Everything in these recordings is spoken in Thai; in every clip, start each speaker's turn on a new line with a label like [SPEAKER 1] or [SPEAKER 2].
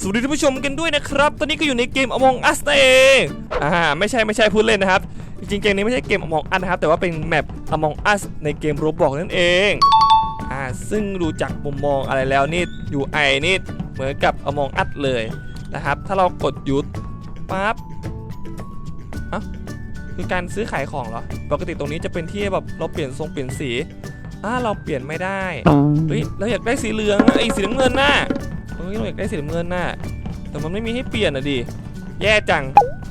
[SPEAKER 1] สวัสดีท่านผู้ชมกันด้วยนะครับ ตอนนี้ก็อยู่ในเกม Among Us นั่นเองอ่าไม่ใช่ไม่ใช่พูดเล่นนะครับ จริงๆเกมนี้ไม่ใช่เกม Among Us นะครับ แต่ว่าเป็นแมป Among Us ในเกม Roblox นั่นเองอ่าซึ่งดูจากมุมมองอะไรแล้วนี่ UI นี่เหมือนกับ Among Us เลยนะครับ ถ้าเรากดหยุดปั๊บอะคือการซื้อขายของเหรอ ปกติตรงนี้จะเป็นที่แบบเราเปลี่ยนทรงเปลี่ยนสีอ่าเราเปลี่ยนไม่ได้เฮ้ยเราอยากได้สีเหลืองอะไอ้สีน้ำเงินน่ะ เฮ้ยเราอยากได้สีน้ำเงินน่ะแต่มันไม่มีให้เปลี่ยนอะดิ แย่จัง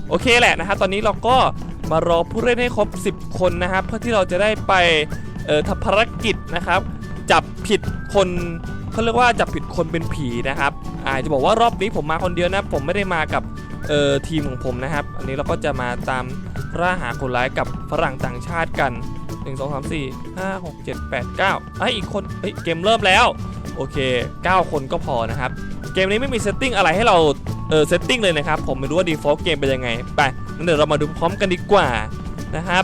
[SPEAKER 1] โอเคแหละนะครับตอนนี้เราก็มารอผู้เล่นให้ครบ 10 คนนะครับเพื่อที่เราจะได้ไปเอ่อทำภารกิจนะครับ จับผิดคนเขาเรียกว่าจับผิดคนเป็นผีนะครับอ่าจะบอกว่ารอบนี้ผมมาคนเดียวนะ ผมไม่ได้มากับเอ่อทีมของผมนะครับ อันนี้เราก็จะมาตามล่าหาคนร้ายกับฝรั่งต่างชาติกัน 1 2 3 4 5 6 7 8 9ไอ้ยอีกคนเฮ้ยเกมเริ่มแล้ว โอเค 9 คนก็พอนะครับ เกมนี้ไม่มีเซตติ้งอะไรให้เราเออเซตติ้งเลยนะครับ ผมไม่รู้ว่า default เกมเป็นยังไง ไปงั้นเดี๋ยวเรามาดูพร้อมกันดีกว่านะครับ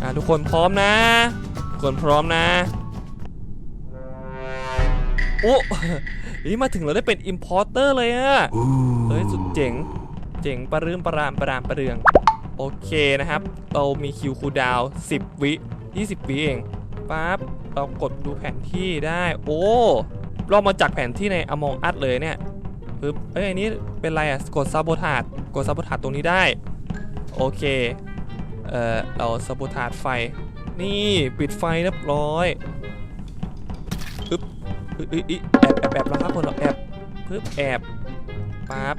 [SPEAKER 1] อ่าทุกคนพร้อมนะทุกคนพร้อมนะโอ้นี่มาถึงเราได้เป็น importer เลยอะเฮ้ยสุดเจ๋ง เจ๋งประรืมประรามประรามประเรือง โอเคนะครับ เรามีคิวคูลดาวน์10 วิ 20 วิเองปั๊บ เรากดดูแผนที่ได้ โอ้เรามาจากแผนที่ใน Among Us เลยเนี่ยปึ๊บเอ้ยอันนี้เป็นไรอะกดซาโบทาดกดซาโบทาดตรงนี้ได้ โอเค เอ่อ เราซาโบทาดไฟ นี่ปิดไฟเรียบร้อยปึ๊บอึ๊ยอึ๊ยแอบแอบแอบแล้วครับคนเราแอบปึ๊บแอบปั๊บ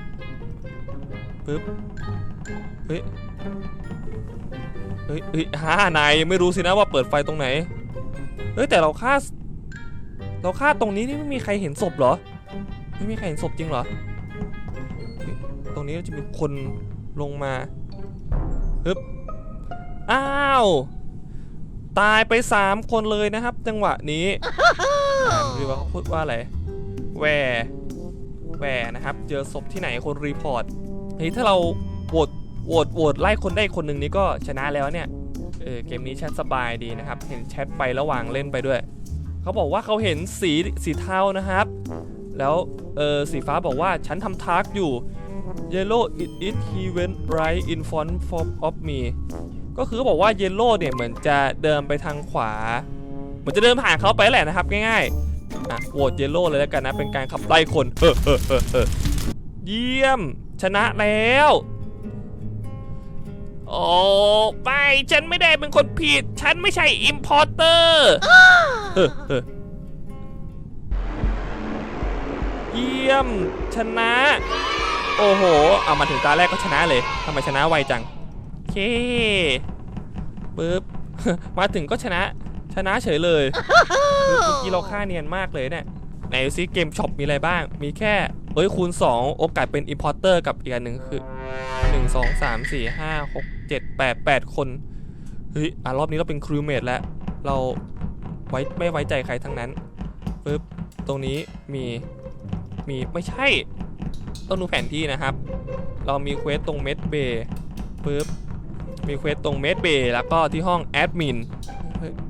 [SPEAKER 1] ปึ๊บเฮ้ยเฮ้ยเฮ้ยฮ่านายยังไม่รู้สินะว่าเปิดไฟตรงไหน ฮ้ยแต่เราฆ่า เราฆ่าตรงนี้นี่ไม่มีใครเห็นศพเหรอ ไม่มีใครเห็นศพจริงเหรอ ตรงนี้จะมีคนลงมาฮึบอ้าว ตายไป3คนเลยนะครับ จังหวะนี้อ่านดูว่าเขาพูดว่าอะไรแหวแหวนะครับ เจอศพที่ไหนคนรีพอร์ตเฮ้ยถ้าเราโหวตโหวตโหวตไล่คนได้คนหนึ่งนี้ก็ชนะแล้วเนี่ย เออเกมนี้แชทสบายดีนะครับ เห็นแชทไประหว่างเล่นไปด้วย เขาบอกว่าเขาเห็นสีสีเทานะครับ แล้วเออสีฟ้าบอกว่าฉันทำทาร์กอยู่ yellow it it he went right in front of me ก็คือบอกว่า yellow เนี่ยเหมือนจะเดินไปทางขวา เหมือนจะเดินผ่านเขาไปแหละนะครับ ง่ายๆอะโหวต yellow เลยแล้วกันนะ เป็นการขับไล่คนเฮ้อเฮ้อเฮ้อเฮ้อเยี่ยม ชนะแล้ว โอ้ไม่ฉันไม่ได้เป็นคนผิด ฉันไม่ใช่ importer เฮ้อเฮ้อเยี่ยม ชนะ โอ้โห เอามาถึงตาแรกก็ชนะเลยทำไมชนะไวจังเคปึ๊บมาถึงก็ชนะ ชนะเฉยเลยเมื่อกี้เราฆ่าเนียนมากเลยเนี่ยไหนดูซิเกมช็อปมีอะไรบ้าง มีแค่ เอ้ยคูณ 2 โอกาสเป็น importer กับอีกอันหนึ่งคือ 1 2 3 4 5 6 7 8 8คนเฮ้ยอะรอบนี้เราเป็นครูเมดแล้วเราไว้ไม่ไว้ใจใครทั้งนั้นปึ๊บตรงนี้มีมีไม่ใช่ ต้องดูแผนที่นะครับ เรามีเควสตรงเมดเบย์ปึ๊บมีเควสตรงเมดเบย์แล้วก็ที่ห้องแอดมิน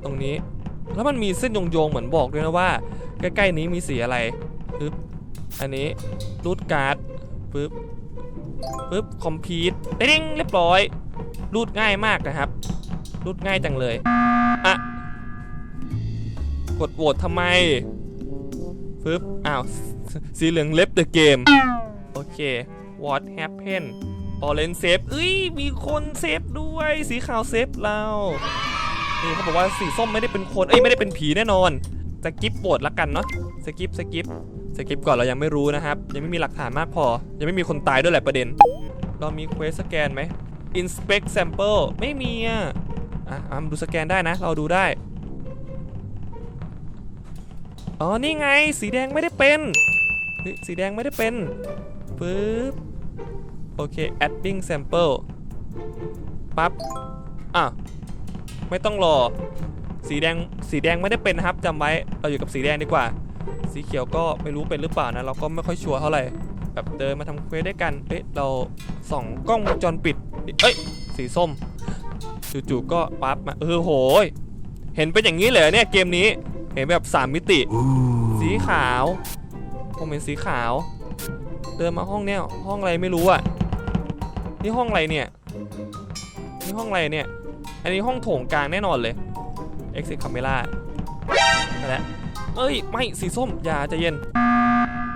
[SPEAKER 1] ตรงนี้ แล้วมันมีเส้นโยงๆเหมือนบอกด้วยนะว่า ใกล้ๆนี้มีสีอะไรปึ๊บอันนี้รูดการ์ดปึ๊บปึ๊บคอมพิวต์เด้งเรียบร้อย รูดง่ายมากนะครับ รูดง่ายจังเลย อะ กดโหวตทำไมปึ๊บ อ้าว สีเหลืองเล็บเดอะเกม โอเค what happened orange save เอ้ย มีคนเซฟด้วย สีขาวเซฟเรา นี่เขาบอกว่าสีส้มไม่ได้เป็นคน เอ้ย ไม่ได้เป็นผีแน่นอน สกิปโหวตละกันเนาะ สกิป สกิป สกิปก่อนเรายังไม่รู้นะครับ ยังไม่มีหลักฐานมากพอ ยังไม่มีคนตายด้วยแหละประเด็น เรามีเควสสแกนไหม inspect sample ไม่มีอะอะอดูสแกนได้นะ เราดูได้ อ๋อ นี่ไง สีแดงไม่ได้เป็น สีแดงไม่ได้เป็นปึ๊บ โอเค adding sample ปั๊บ อะ ไม่ต้องรอ สีแดง สีแดงไม่ได้เป็นนะครับจำไว้ เราอยู่กับสีแดงดีกว่า สีเขียวก็ไม่รู้เป็นหรือเปล่านะ เราก็ไม่ค่อยชัวร์เท่าไหร่ แบบเดินมาทำเควสด้วยกันเอ๊ะเราส่องกล้องวงจรปิดเอ้ยสีส้มจู่ๆก็ปั๊บมาเออโหยเห็นเป็นอย่างนี้เลยเนี่ยเกมนี้เห็นแบบ3มิติ สีขาวผมเห็นสีขาว เดินมาห้องเนี้ยห้องอะไรไม่รู้อะนี่ห้องอะไรเนี่ยนี่ห้องอะไรเนี่ย อันนี้ห้องโถงกลางแน่นอนเลย exit camera นั่นแหละเอ้ย ไม่สีส้มอย่าใจะเย็น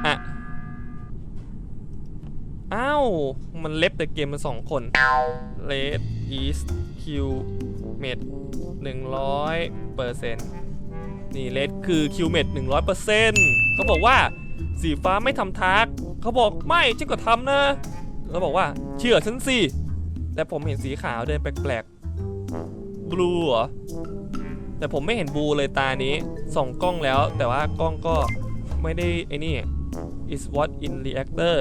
[SPEAKER 1] อะ อ้าว มันเล็บแต่เกมมันสองคน red is q m e d หนึ่งร้อยเปอร์เซ็นต์นี่เลดคือคิวเมดหนึ่งร้อยเปอร์เซ็นต์เขาบอกว่าสีฟ้าไม่ทำทัก เขาบอกไม่ฉันก็ทำนะแล้วบอกว่าเชื่อฉันสิ แต่ผมเห็นสีขาวเดินแปลกๆบลูเหรอ แต่ผมไม่เห็นบลูเลยตานี้ส่องกล้องแล้ว แต่ว่ากล้องก็ไม่ได้ไอ้นี่ is what in reactor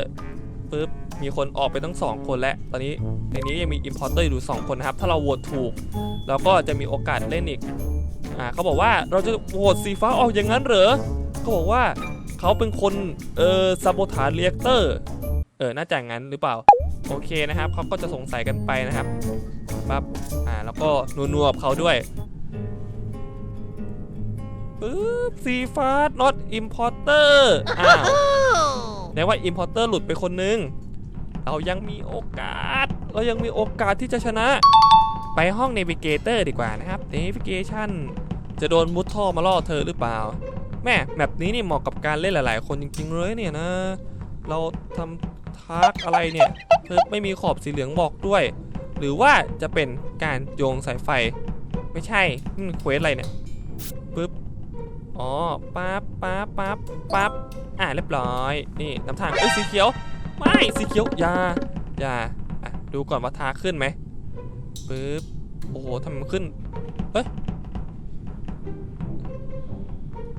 [SPEAKER 1] ปึ๊บมีคนออกไปตั้งสองคนแล้วตอนนี้ในนี้ยังมี importer อยู่สองคนนะครับ ถ้าเราโหวตถูกเราก็จะมีโอกาสเล่นอีกอ่าเขาบอกว่าเราจะโหวตสีฟ้าออกอย่างนั้นเหรอเขาบอกว่าเขาเป็นคนเออซาโบทานเรียกเตอร์เออน่าจะงั้นหรือเปล่า โอเคนะครับเขาก็จะสงสัยกันไปนะครับปั๊บอ่าแล้วก็นัวๆกับเขาด้วยปึ๊บสีฟ้า not importer อ้าว แปลว่า importer หลุดไปคนนึง เรายังมีโอกาส เรายังมีโอกาสที่จะชนะ ไปห้อง Navigator ดีกว่านะครับ Navigation จะโดนมุดท่อมาล่อเธอหรือเปล่า แม่แบบนี้นี่เหมาะกับการเล่นหลาย ๆ คนจริง ๆ เลยเนี่ยนะ เราทำทักอะไรเนี่ยเธอไม่มีขอบสีเหลืองบอกด้วย หรือว่าจะเป็นการโยงสายไฟ ไม่ใช่เควสอะไรเนี่ยปึ๊บ อ๋อปั๊บปั๊บปั๊บปั๊บอ่าเรียบร้อย นี่นำทางเอ้ยสีเขียว ไม่สีเขียวอย่าอย่าอะดูก่อนว่าทาขึ้นไหมปึ๊บโอ้โหทำมันขึ้นเฮ้ย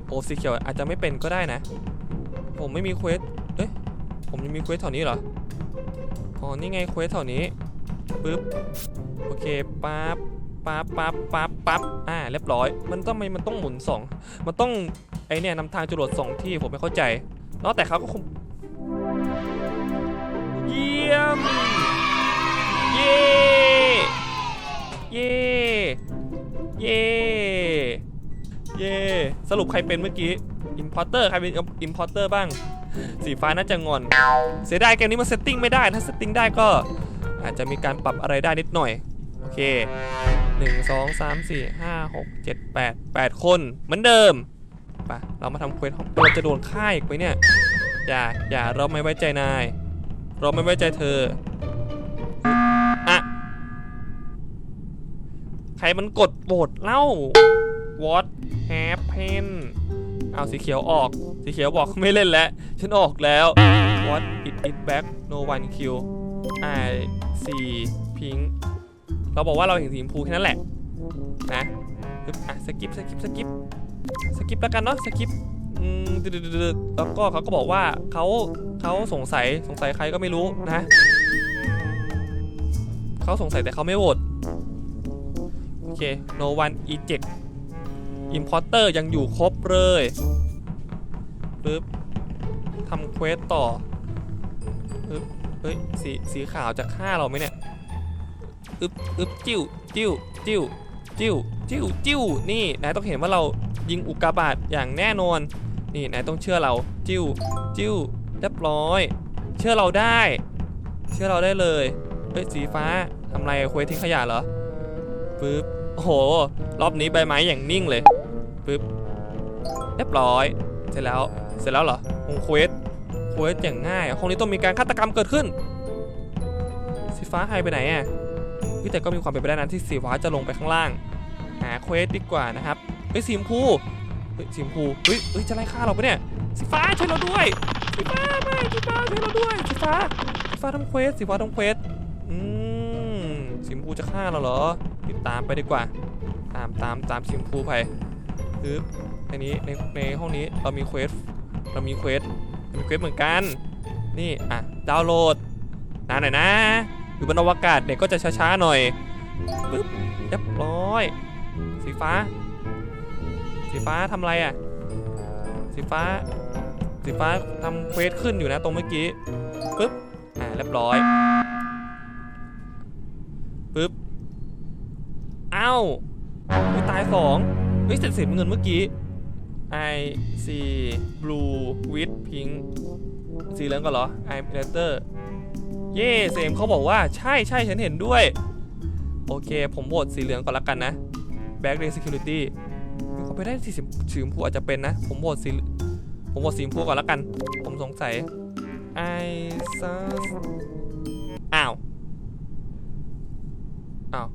[SPEAKER 1] โอ้สีเขียวอาจจะไม่เป็นก็ได้นะ ผมไม่มีเควสเอ๊ะผมยังมีเควสแถวนี้เหรออ๋อนี่ไงเควสแถวนี้ปึ๊บโอเคปั๊บ ปั๊บปั๊บปั๊บปั๊บอ่าเรียบร้อย มันต้องมันต้องหมุนสองมันต้องไอเนี่ยนำทางจรวดสองที่ผมไม่เข้าใจแล้วแต่เขาก็คงเยี่ยมเย่เย่เย่เย่สรุปใครเป็นเมื่อกี้อิมพอร์เตอร์ใครเป็นอิมพอร์เตอร์บ้าง สีฟ้าน่าจะงอน เสียดายเกมนี้มันเซตติ้งไม่ได้ถ้าเซตติ้งได้ก็อาจจะมีการปรับอะไรได้นิดหน่อย โอเค1 2 3 4 5 6 7 8 8คนเหมือนเดิมไปเรามาทำเควสของเราจะโดนฆ่าอีกไหมเนี่ย อย่า อย่าเราไม่ไว้ใจนาย เราไม่ไว้ใจเธออะใครมันกดโหวตเล่า What happened เอาสีเขียวออก สีเขียวบอกไม่เล่นแล้ว ฉันออกแล้ว What it it back no one kill I see pink เราบอกว่าเราเห็นสีชมพูแค่นั้นแหละนะปึ๊บอะสกิปสกิปสกิปสกิปแล้วกันเนาะสกิปอืมดึดแล้วก็เขาก็บอกว่าเขาเขาสงสัยสงสัยใครก็ไม่รู้นะเขาสงสัยแต่เขาไม่โหวตโอเค no one eject importer ยังอยู่ครบเลยปึ๊บทำเควสต่อปึ๊บเฮ้ยสีสีขาวจะฆ่าเราไหมเนี่ย อึบอึบจิ้วจิ้วจิ้วจิ้วจิ้วจิ้วนี่นายต้องเห็นว่าเรายิงอุกกาบาตอย่างแน่นอน นี่นายต้องเชื่อเราจิ้วจิ้วเรียบร้อย เชื่อเราได้ เชื่อเราได้เลยเฮ้ยสีฟ้าทำไรควสทิ้งขยะเหรอปึ๊บโอ้โห รอบนี้ใบไม้อย่างนิ่งเลยปึ๊บเรียบร้อย เสร็จแล้ว เสร็จแล้วเหรอคงเควสเควสอย่างง่าย ห้องนี้ต้องมีการฆาตกรรมเกิดขึ้น สีฟ้าหายไปไหนอะ พี่แต่ก็มีความเป็นไปได้นะที่สีฟ้าจะลงไปข้างล่าง หาเควสดีกว่านะครับเฮ้ยสีชมพูเฮ้ยสีชมพูเฮ้ยเฮ้ยจะไล่ฆ่าเราปะเนี่ยสีฟ้าช่วยเราด้วยสีฟ้าไม่สีฟ้าช่วยเราด้วยสีฟ้าสีฟ้าทำเควสสีฟ้าทำเควสอืมสีชมพูจะฆ่าเราเหรอติดตามไปดีกว่า ตามตามตามสีชมพูไปปึ๊บในนี้ในในห้องนี้เรามีเควสเรามีเควสมีเควสเหมือนกัน นี่อะดาวน์โหลดนานหน่อยนะ อยู่บนอวกาศเด็กก็จะช้าๆหน่อยปึ๊บเรียบร้อย สีฟ้า สีฟ้าทำอะไรอะ สีฟ้า สีฟ้าทำเควสขึ้นอยู่นะตรงเมื่อกี้ปึ๊บอ่าเรียบร้อยปึ๊บเอ้าอุ๊ยตายสองเฮ้ยเสร็จสีเงินเมื่อกี้ I see blue with pink สีเหลืองก่อนเหรอ I'm letter เย่เซมเขาบอกว่าใช่ใช่ฉันเห็นด้วย โอเค ผมโหวตสีเหลืองก่อนละกันนะ Back Day Security มีความไปได้สีสีสีชมพูอาจจะเป็นนะ ผมโหวตสีผมโหวตสีชมพูก่อนละกัน ผมสงสัย I sus อ้าว อ้าว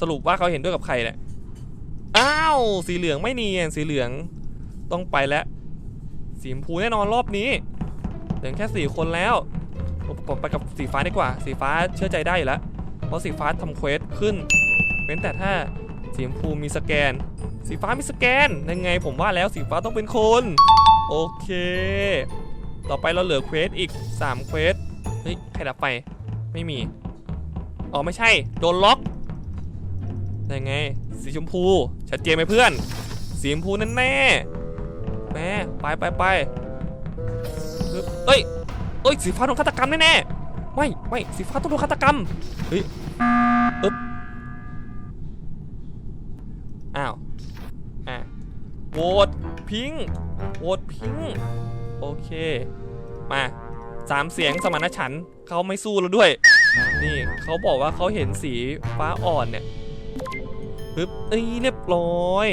[SPEAKER 1] สรุปว่าเขาเห็นด้วยกับใครเนี่ย อ้าว สีเหลืองไม่เนียน สีเหลืองต้องไปแล้ว สีชมพูแน่นอนรอบนี้เหลือแค่สี่คนแล้ว ผมผมไปกับสีฟ้าดีกว่า สีฟ้าเชื่อใจได้อยู่แล้ว เพราะสีฟ้าทำเควสขึ้นเว้นแต่ถ้าสีชมพูมีสแกน สีฟ้ามีสแกน ยังไงผมว่าแล้วสีฟ้าต้องเป็นคน โอเค ต่อไปเราเหลือเควสอีก3เควส เฮ้ย ใครดับไฟ ไม่มี อ๋อไม่ใช่ โดนล็อก ยังไง สีชมพู ชัดเจนไหมเพื่อน สีชมพูแน่นแน่แม่ไปไปไปเอ้ย เอ้ยสีฟ้าโดนฆาตกรรมแน่ๆไม่ไม่สีฟ้าต้องโดนฆาตกรรมเฮ้ยอึ๊บอ้าวอะโหวตพิงค์โหวตพิงค์โอเคมาสามเสียงสมานฉันท์เขาไม่สู้แล้วด้วย นี่เขาบอกว่าเขาเห็นสีฟ้าอ่อนเนี่ยปึ๊บเอ้ยเรียบร้อย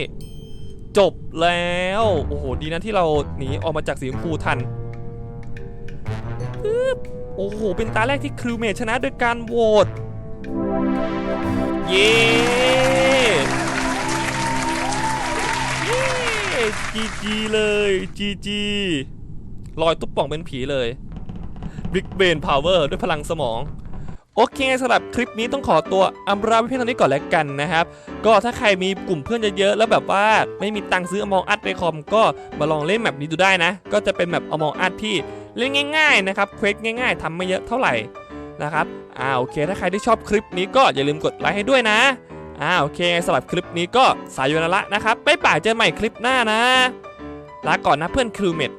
[SPEAKER 1] จบแล้ว โอ้โห ดีนะที่เราหนีออกมาจากสีชมพูทัน บโอ้โห เป็นตาแรกที่ครูเมทชนะโดยการโหวต เย้จีจีเลยจีจีลอยตุ๊บป่องเป็นผีเลย Big Brain Power ด้วยพลังสมอง โอเคสำหรับคลิปนี้ต้องขอตัวอำลาไปเพียงเท่านี้ก่อนแล้วกันนะครับ ก็ถ้าใครมีกลุ่มเพื่อนเยอะๆแล้วแบบว่าไม่มีตังค์ซื้ออมองอัดในคอมก็มาลองเล่นแบบนี้ดูได้นะ ก็จะเป็นแบบอมองอัดที่ เล่นง่ายๆนะครับเควสง่าย ๆทำไม่เยอะเท่าไหร่นะครับอ่าโอเค ถ้าใครที่ชอบคลิปนี้ก็อย่าลืมกดไลค์ให้ด้วยนะอ่าโอเคสำหรับคลิปนี้ก็สายโยนละนะครับไปป่ายเจอกันใหม่คลิปหน้านะลาก่อนนะเพื่อนครูเมด